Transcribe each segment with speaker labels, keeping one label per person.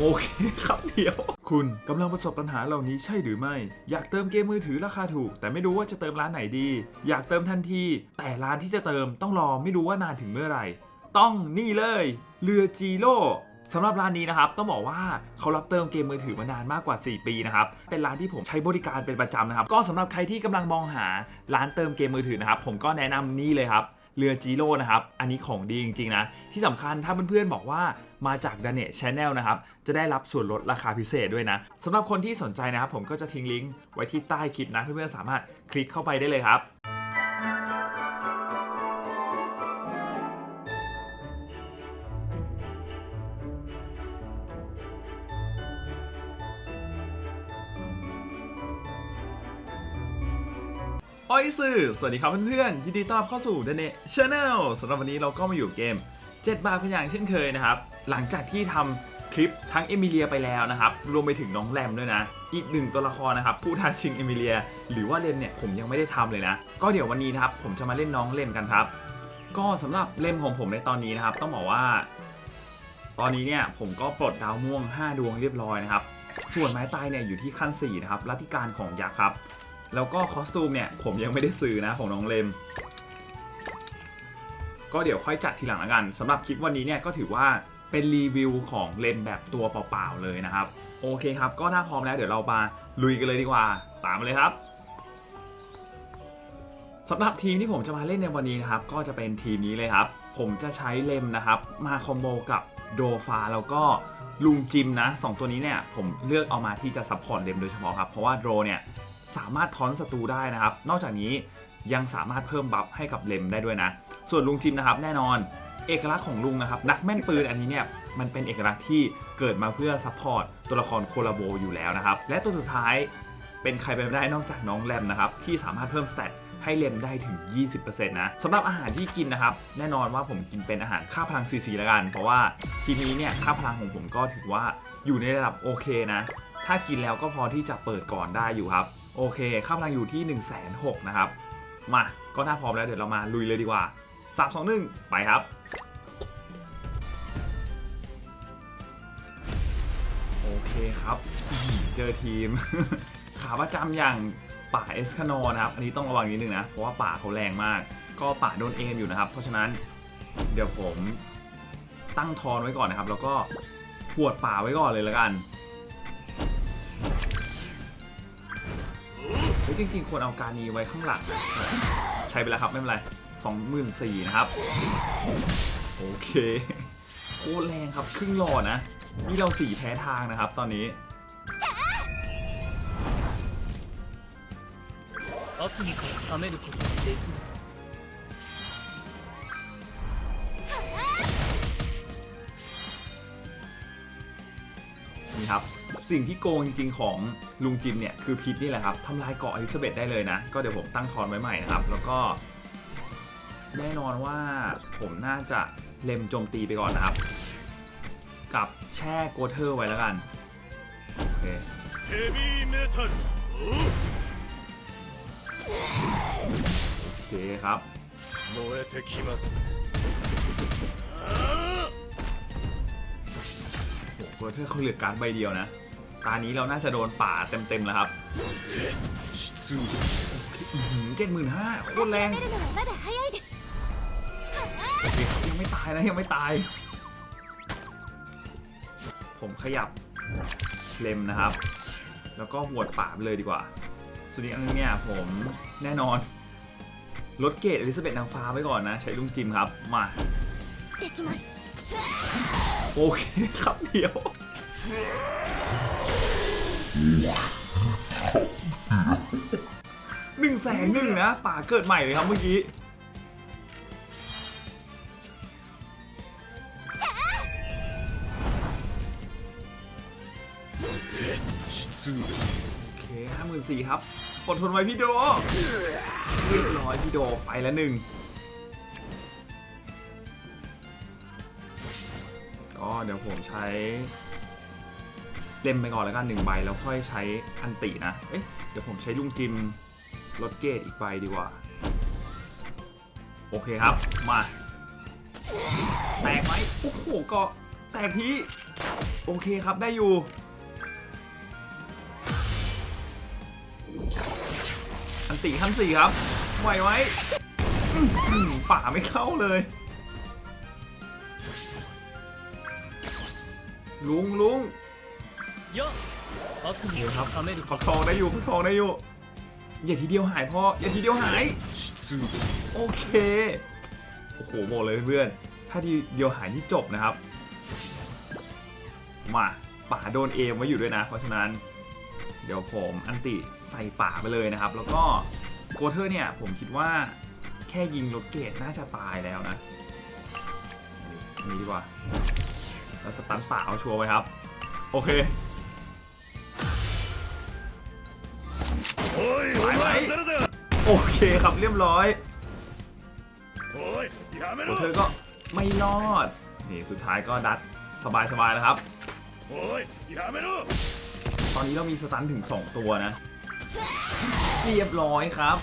Speaker 1: โอเคครับเดี๋ยว คุณกำลังประสบปัญหาเหล่านี้ใช่หรือไม่ อยากเติมเกมมือถือราคาถูก แต่ไม่รู้ว่าจะเติมร้านไหนดี อยากเติมทันที แต่ร้านที่จะเติมต้องรอไม่รู้ว่านานถึงเมื่อไหร่ ต้องนี่เลยเรือจีโร่สำหรับร้านนี้นะครับต้องบอกว่าเขารับเติมเกมมือถือมานานมากกว่า 4 ปีนะครับเป็นร้านที่ผมใช้บริการเป็นประจำนะครับ ก็สำหรับใครที่กำลังมองหาร้านเติมเกมมือถือนะครับผมก็แนะนำนี่เลยครับเรือจีโร่นะครับ อันนี้ของดีจริงๆนะ ที่สำคัญถ้าเพื่อนๆบอกว่า มาจากด a เน c ช n แนลนะครับ จะได้รับส่วนลดราคาพิเศษด้วยนะสำหรับคนที่สนใจนะครับ ผมก็จะทิ้งลิงก์ไว้ที่ใต้คลิปนะเพื่อนๆสามารถคลิกเข้าไปได้เลยครับโอ้ยสื่อ สวัสดีครับเพื่อนๆ ยินดีต้อนรับเข้าสู่เดนเนชแนลสำหรับวันนี้เราก็มาอยู่เกม 7 บาทกันอย่างเช่นเคยนะครับ หลังจากที่ทำคลิปทั้งเอมิเลียไปแล้วนะครับ รวมไปถึงน้องแรมด้วยนะ อีกหนึ่งตัวละครนะครับ ผู้ท้าชิงเอมิเลีย หรือว่าเลมเนี่ยผมยังไม่ได้ทำเลยนะ ก็เดี๋ยววันนี้นะครับ ผมจะมาเล่นน้องเลมกันครับ ก็สำหรับเลมของผมในตอนนี้นะครับ ต้องบอกว่า ตอนนี้เนี่ยผมก็ปลดดาวม่วง 5 ดวงเรียบร้อยนะครับ ส่วนไม้ตายเนี่ยอยู่ที่ขั้น4นะครับรัติการของยักษ์ครับ แล้วก็คอสตูมเนี่ยผมยังไม่ได้ซื้อนะของน้องเลม ก็เดี๋ยวค่อยจัดทีหลังละกันสำหรับคลิปวันนี้เนี่ยก็ถือว่าเป็นรีวิวของเลมแบบตัวเปล่าๆเลยนะครับ โอเคครับ ก็ถ้าพร้อมแล้วเดี๋ยวเรามาลุยกันเลยดีกว่า ตามมาเลยครับสำหรับทีมที่ผมจะมาเล่นในวันนี้นะครับ ก็จะเป็นทีมนี้เลยครับ ผมจะใช้เลมนะครับ มาคอมโบกับโดฟาแล้วก็ลุงจิมนะสองตัวนี้เนี่ยผมเลือกเอามาที่จะซัพพอร์ตเลมโดยเฉพาะครับ เพราะว่าโดเนี่ยสามารถถอนศัตรูได้นะครับ นอกจากนี้ ยังสามารถเพิ่มบัฟให้กับเลมได้ด้วยนะ ส่วนลุงจิมนะครับแน่นอนเอกลักษณ์ของลุงนะครับ นักแม่นปืนอันนี้เนี่ยมันเป็นเอกลักษณ์ที่เกิดมาเพื่อซัพพอร์ตตัวละครโคลาโบอยู่แล้วนะครับ และตัวสุดท้ายเป็นใครไปไม่ได้นอกจากน้องแรมนะครับ ที่สามารถเพิ่มสเตตให้เลมได้ถึง 20%นะสำหรับอาหารที่กินนะครับ แน่นอนว่าผมกินเป็นอาหารค่าพลังซีซีแล้วกัน เพราะว่าทีนี้เนี่ยค่าพลังของผมก็ถือว่าอยู่ในระดับโอเคนะ ถ้ากินแล้วก็พอที่จะเปิดก่อนได้อยู่ครับ โอเค ค่าพลังอยู่ที่ 1 6 0 0 0นะครับ มา ก็ถ้าพร้อมแล้วเดี๋ยวเรามาลุยเลยดีกว่า3 2 1ไปครับ โอเคครับ เจอทีม ขาประจำอย่างป่าเอสคานอนะครับ อันนี้ต้องระวังนิดนึงนะ เพราะว่าป่าเขาแรงมาก ก็ป่าโดนเอมอยู่นะครับ เพราะฉะนั้นเดี๋ยวผมตั้งทอนไว้ก่อนนะครับ แล้วก็หวดป่าไว้ก่อนเลยแล้วกัน ฮ้ยจริงๆควรเอาการนี้ไว้ข้างหลังนะใช้ไปแล้วครับ ไม่เป็นไร24,000นะครับ โอเค โคตรแรงครับ ครึ่งหลอดนะ นี่เราสี่แพ้ทางนะครับตอนนี้
Speaker 2: 悪にから冷めることはできない
Speaker 1: สิ่งที่โกงจริง ๆ ของลุงจินเนี่ยคือพิษนี่แหละครับทำลายเกาะอลิซาเบธได้เลยนะ ก็เดี๋ยวผมตั้งทอนไว้ใหม่นะครับ แล้วก็ แน่นอนว่าผมน่าจะเล็มโจมตีไปก่อนนะครับ กับแช่โกเทอร์ไว้แล้วกันโอเคโอเคครับโกเทอร์เขาเหลือการใบเดียวนะ ตานี้เราน่าจะโดนป่าเต็มๆแล้วครับเจ็ดหมื่นห้าโคตรแรงยังไม่ตายนะยังไม่ตาย ผมขยับเลมนะครับ แล้วก็หวดป่าไปเลยดีกว่าสุดนี้อันนี้เนี่ยผมแน่นอนลดเกตอลิซาเบธนางฟ้าไว้ก่อนนะ ใช้ลุงจิมครับ มา โอเคครับเดียว หนึ่งแสนหนึ่งนะป่าเกิดใหม่เลยครับเมื่อกี้ โอเคห้าหมื่นสี่ครับอดทนไว้พี่โดเรียบร้อยพี่โดไปแล้วหนึ่งก็เดี๋ยวผมใช้ เล่มไปก่อนแล้วกันหนึ่งใบแล้วค่อยใช้อันตินะ เอ๊ะเดี๋ยวผมใช้ลุงจิมลดเกรดอีกใบดีกว่า โอเคครับมา แตกไหมโอ้โหก็แตกทีโอเคครับได้อยู่ อันติขั้นสี่ครับไหวไว้อื้อหือป่าไม่เข้าเลย ลุงลุง
Speaker 2: เยอะาะคุ
Speaker 1: ณครับทำได้ดีขอทองได้อยู่ขอทองได้อยู่ อย่าทีเดียวหายพ่ออย่าทีเดียวหาย โอเค โอ้โหบมกเลยเพื่อนถ้าทีเดียวหายนี่จบนะครับ มาป่าโดนเอมไว้อยู่ด้วยนะ เพราะฉะนั้น เดี๋ยวผมอันติใส่ป่าไปเลยนะครับ แล้วก็โคเทอร์เนี่ยผมคิดว่าแค่ยิงรถเกตน่าจะตายแล้วนะนี่ดีกว่า แล้วสตันป่าเอาชัวร์ไว้ครับ โอเค โอเคครับเรียบร้อยโอ้เธอก็ไม่รอด นี่สุดท้ายก็ดัดสบายๆนะครับตอนนี้เรามีสตันถึง 2 ตัวนะ เรียบร้อยครับ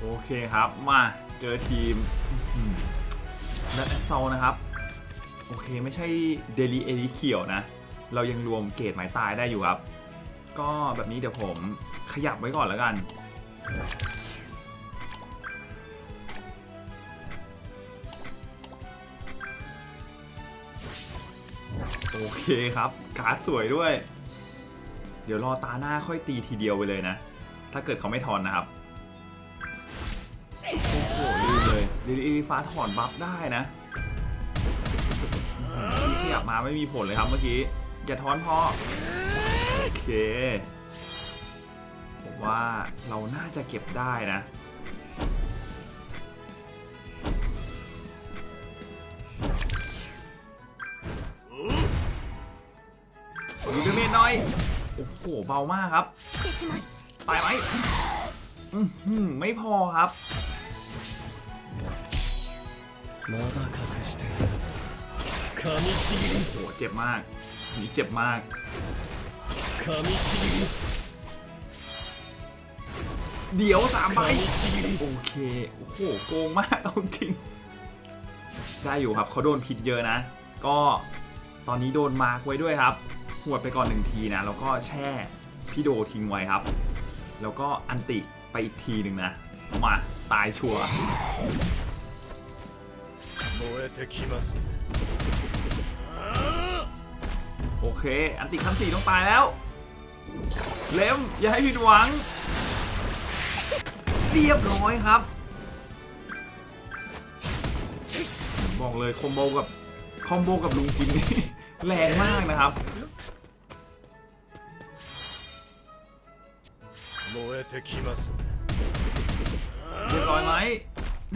Speaker 1: โอเคครับมาเจอทีมและแอสโซนะครับ โอเคไม่ใช่เดลีเอลิเขียวนะ เรายังรวมเกรดหมายตายได้อยู่ครับ ก็แบบนี้เดี๋ยวผมขยับไว้ก่อนแล้วกัน โอเคครับ การ์ดสวยด้วย เดี๋ยวรอตาหน้าค่อยตีทีเดียวไปเลยนะ ถ้าเกิดเขาไม่ทอนนะครับ โอ้โหลืมเลยเดลิฟ้าถอนบัฟได้นะ ขยับมาไม่มีผลเลยครับเมื่อกี้ อย่าท้อนพ่อ โอเค ผมว่าเราน่าจะเก็บได้นะ ดูดาเมจหน่อย โอ้โห เบามากครับ ตายไหมไม่พอครับ โหเจ็บมากนี่เจ็บมากเดี๋ยวสามใบโอเคโอ้โหโกงมากจริง ได้อยู่ครับเขาโดนผิดเยอะนะ ก็ตอนนี้โดนมาร์กไว้ด้วยครับหวดไปก่อนหนึ่งทีนะ แล้วก็แช่พี่โดทิ้งไว้ครับ แล้วก็อันติไปอีกทีหนึ่งนะเอมาตายชัวร์ โอเค อันติขั้นสี่ต้องตายแล้ว เล็มอย่าให้ผิดหวัง เรียบร้อยครับ บอกเลยคอมโบกับคอมโบกับลุงจิมนี่แรงมากนะครับเรียบร้อยไหม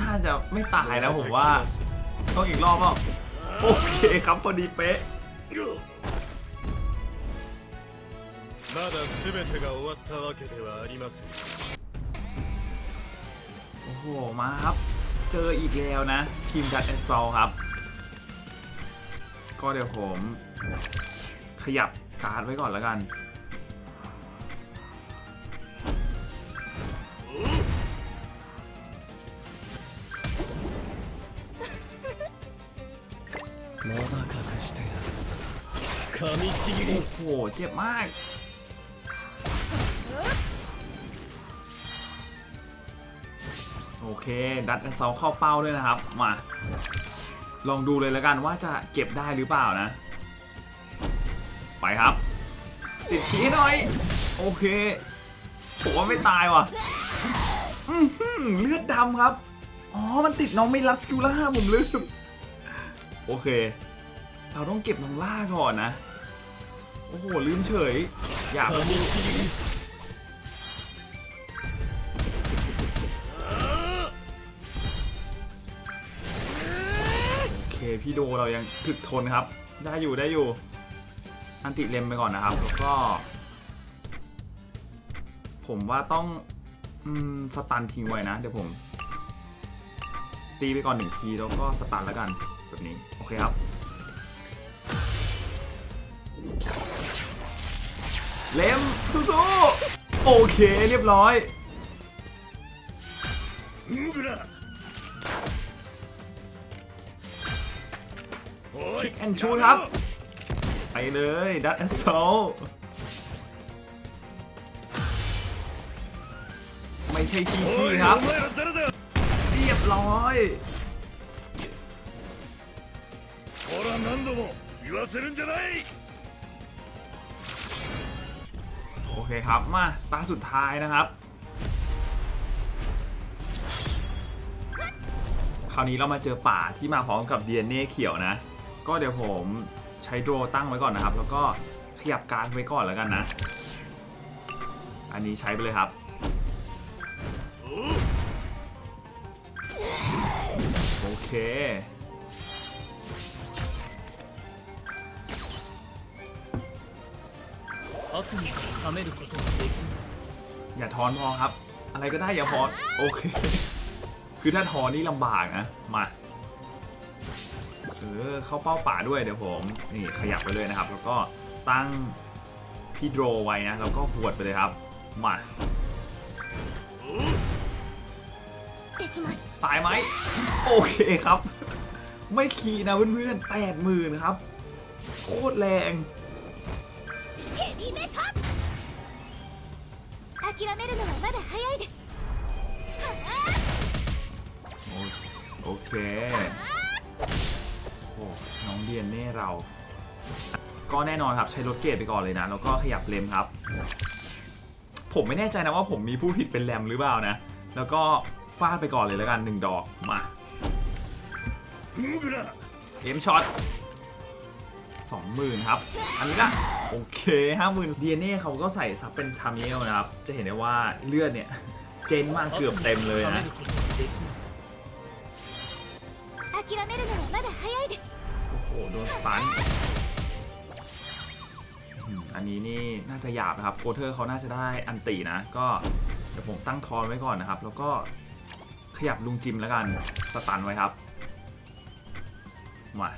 Speaker 1: น่าจะไม่ตายแล้วผมว่า ต้องอีกรอบเปล่าโอเคครับพอดีเป๊ะ
Speaker 3: まだ全てが終わったわけではありません
Speaker 1: โอ้โห มาครับ เจออีกแล้วนะ ทีมดัตแอนซอลครับ ก็เดี๋ยวผม ขยับการ์ดไว้ก่อนแล้วกัน
Speaker 2: まだ隠して噛みちぎ
Speaker 1: โอ้
Speaker 2: る
Speaker 1: โห เจ็บมาก เค ดัตแอนซอลเข้าเป้าด้วยนะครับ มา ลองดูเลยแล้วกันว่าจะเก็บได้หรือเปล่านะ ไปครับ ติดขีหน่อย โอเคผมว่าไม่ตายว่ะเลือดดำครับ อ๋อ มันติดน้องไม่ลัสคิวล่าผมลืม โอเค เราต้องเก็บน้องล่าก่อนนะ โอ้โห ลืมเฉย อยาก พี่โดเรายังถึกทนครับ ได้อยู่ได้อยู่ อันติเลมไปก่อนนะครับ แล้วก็ ผมว่าต้องอืมสตันทิ้งไว้นะ เดี๋ยวผม ตีไปก่อนหนึ่งทีแล้วก็สตันแล้วกันแบบนี้ โอเคครับเลมสู้ๆโอเคเรียบร้อย ค
Speaker 3: ลิ
Speaker 1: กแอนชูครับ ไปเลยดัตแอสโซไม่ใช่ที
Speaker 3: ชี้
Speaker 1: ครับ เรียบร้อยโอเคครับ มาตาสุดท้ายนะครับ คราวนี้เรามาเจอป่าที่มาพร้อมกับ DNA เขียวนะ ก็เดี๋ยวผมใช้โดรตั้งไว้ก่อนนะครับ แล้วก็ขยับการไว้ก่อนแล้วกันนะ อันนี้ใช้ไปเลยครับ โอเคอย่าทอนพอครับ อะไรก็ได้อย่าพอโอเค คือถ้าทอนนี่ลำบากนะ มา เออเข้าเป้าป่าด้วยเดี๋ยวผมนี่ขยับไปเลยนะครับ แล้วก็ตั้งพี่โดรไว้นะแล้วก็หวดไปเลยครับมาตายไหมโอเคครับ ไม่ขี่นะเพื่อนๆแปดหมื่นครับโคตรแรงโอเค น้องเดียนเน่เรา ก็แน่นอนครับใช้รถเกตไปก่อนเลยนะ แล้วก็ขยับเลมครับ ผมไม่แน่ใจนะว่าผมมีผู้ผิดเป็นแลมหรือเปล่านะ แล้วก็ฟาดไปก่อนเลยแล้วกันหนึ่งดอกมาเอ็มช็อตสองหมื่นครับ อันนี้ลนะโอเคห้าหมื่นเดียเน่เขาก็ใส่ซับเป็นทามิเอลนะครับ จะเห็นได้ว่าเลือดเนี่ย เจนมากเกือบเต็มเลยนะ โอ้โห โดนสตันอืมอันนี้นี่น่าจะหยาบนะครับโกเทอร์เขาน่าจะได้อันตีนะ ก็เดี๋ยวผมตั้งทอนไว้ก่อนนะครับ แล้วก็ขยับลุงจิมแล้วกัน สตันไว้ครับ มา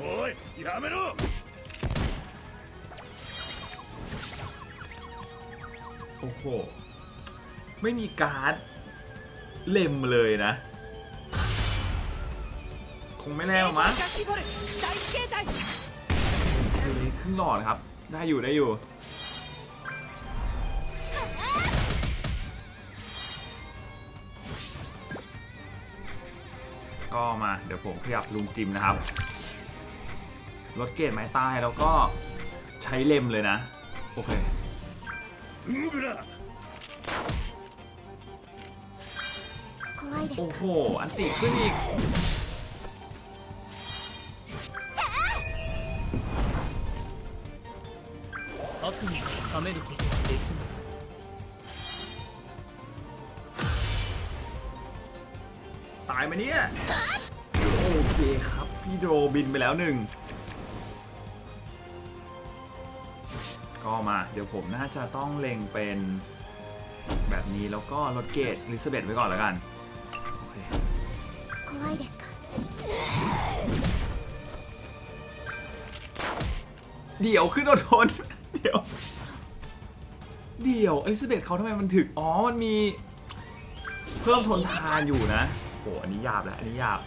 Speaker 3: おいやめろ
Speaker 1: โอ้โห ไม่มีการ์ดเล่มเลยนะ คงไม่แน่หรอกมั้งตัวนี้คหลอดครับ ได้อยู่ได้อยู่ ก็มาเดี๋ยวผมขยับลุงจิมนะครับ ลดเกตไม้ตายแล้วก็ใช้เล็มเลยนะ โอเคโอ้โห อันติขึ้นอีก
Speaker 2: 悪夢から覚めることができない
Speaker 1: ตายไหมเนี่ย โอเคครับ พี่โดบินไปแล้วหนึ่ง ก็มา เดี๋ยวผมน่าจะต้องเล็งเป็นแบบนี้แล้วก็ลดเกตลิซาเบธไว้ก่อนแล้วกัน โอเค
Speaker 4: 怖いですか
Speaker 1: เดี๋ยวขึ้นอดทน เดี๋ยว เดี๋ยวอลิซาเบธเขาทำไมมันถึก อ๋อ มันมี เพิ่มทนทานอยู่นะโหอันนี้หยาบแล้ว อันนี้หยาบ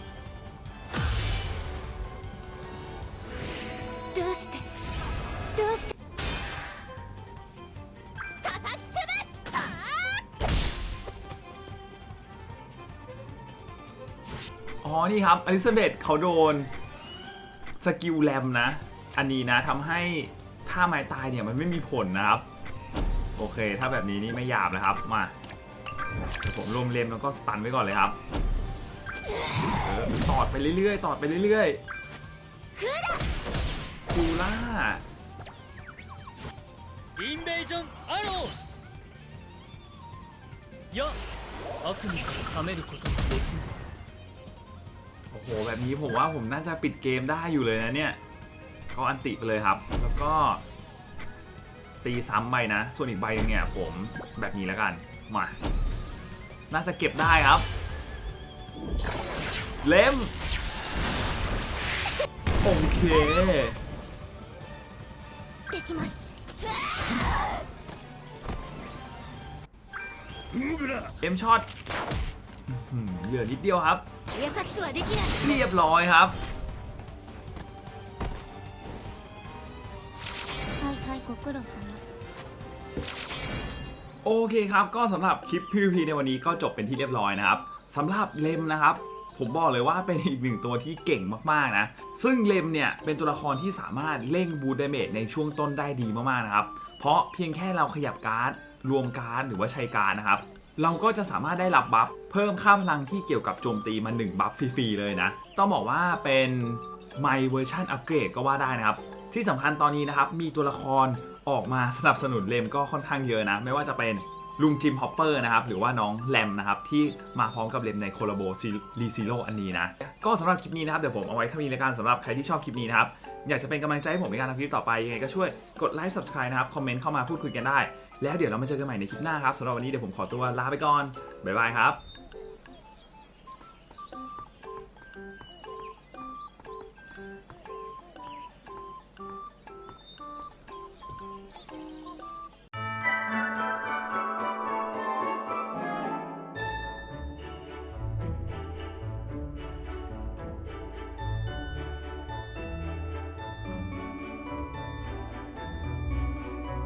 Speaker 4: どうしてどうして叩き潰すあ
Speaker 1: อ๋อ นี่ครับอลิซาเบธเขาโดนสกิลแรมนะ อันนี้นะทำให้ ท่าไม้ตายเนี่ยมันไม่มีผลนะครับ โอเค ถ้าแบบนี้นี่ไม่หยาบนะครับ มาเดี๋ยวผมรวมเลมแล้วก็สตันไว้ก่อนเลยครับเออตอดไปเรื่อยๆ ตอดไปเรื่อยๆคูล่า
Speaker 2: インベージョンアローいや悪夢から覚めることができない
Speaker 1: โอ้โห แบบนี้ผมว่าผมน่าจะปิดเกมได้อยู่เลยนะเนี่ย ก็อันติไปเลยครับ แล้วก็ตีซ้ำไปนะ ส่วนอีกใบเนี่ยผมแบบนี้แล้วกัน มา น่าจะเก็บได้ครับ เล่ม โอเค เอ็มช็อตเหลือนิดเดียวครับ เรียบร้อยครับ
Speaker 4: 苦労様
Speaker 1: โอเคครับ ก็สำหรับคลิป PVP ในวันนี้ก็จบเป็นที่เรียบร้อยนะครับสำหรับเลมนะครับ ผมบอกเลยว่าเป็นอีกหนึ่งตัวที่เก่งมากๆนะ ซึ่งเลมเนี่ยเป็นตัวละครที่สามารถเร่งบูดเดเมจในช่วงต้นได้ดีมากๆนะครับ เพราะเพียงแค่เราขยับการ์ด รวมการ์ดหรือว่าใช้การ์ดนะครับ เราก็จะสามารถได้รับบัฟเพิ่มค่าพลังที่เกี่ยวกับโจมตีมา 1 บัฟฟรีๆเลยนะ ต้องบอกว่าเป็น My Version Upgrade ก็ว่าได้นะครับ ที่สำคัญตอนนี้นะครับมีตัวละครออกมาสนับสนุนเลมก็ค่อนข้างเยอะนะ ไม่ว่าจะเป็นลุงจิมฮอปเปอร์นะครับหรือว่าน้องแรมนะครับที่มาพร้อมกับเลมในโคลาโบรีซิโลอันนี้นะ ก็สำหรับคลิปนี้นะครับเดี๋ยวผมเอาไว้เท่านี้ในการสำหรับใครที่ชอบคลิปนี้นะครับ อยากจะเป็นกำลังใจให้ผมในการทำคลิปต่อไป ยังไงก็ช่วยกดไลค์ subscribe นะครับ คอมเมนต์เข้ามาพูดคุยกันได้ แล้วเดี๋ยวเรามาเจอกันใหม่ในคลิปหน้าครับสำหรับวันนี้เดี๋ยวผมขอตัวลาไปก่อนบ๊ายบายครับ